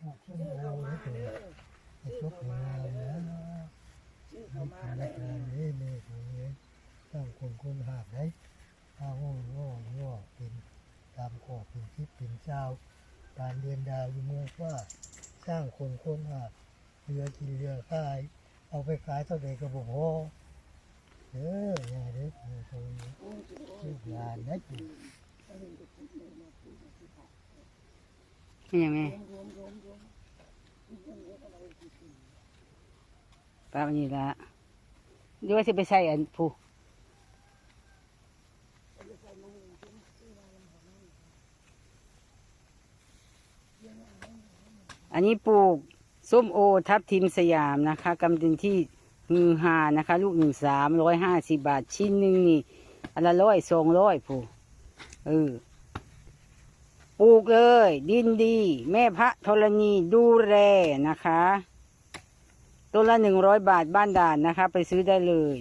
ปลูกส้มโอนี่เถอะไอ้ชกงามนะชื่อเขามาเลรายยการนี้นี่ของนี้สร้างคนคนหาได้ถ้าโง่โง่โง่เป็นตามขอบเป็นทิศเป็นเจ้าการเรียนดาวอยู่เมืองว่าสร้างคนคนหาเรือกินเรือขาย เอาไปขายเท่าใดก็บ่พอเด้ออย่าเด้อตรงนี้ลูกหลานนะจินี่ยังไง ป้าวันนี้ละเดี๋ยวว่าจะไปใส่อันผู้อันนี้ปลูกส้มโอทับทิมสยามนะคะกำลังที่ฮือฮานะคะ ลูกหนึ่งสามร้อยห้าสิบาทชิ้นหนึ่งนี่อันละร้อยสองร้อยผู้เออ ปลูกเลย ดินดี แม่พระธรณีดูแลนะคะตัวละหนึ่งร้อยบาทบ้านด่านนะคะ ไปซื้อได้เลย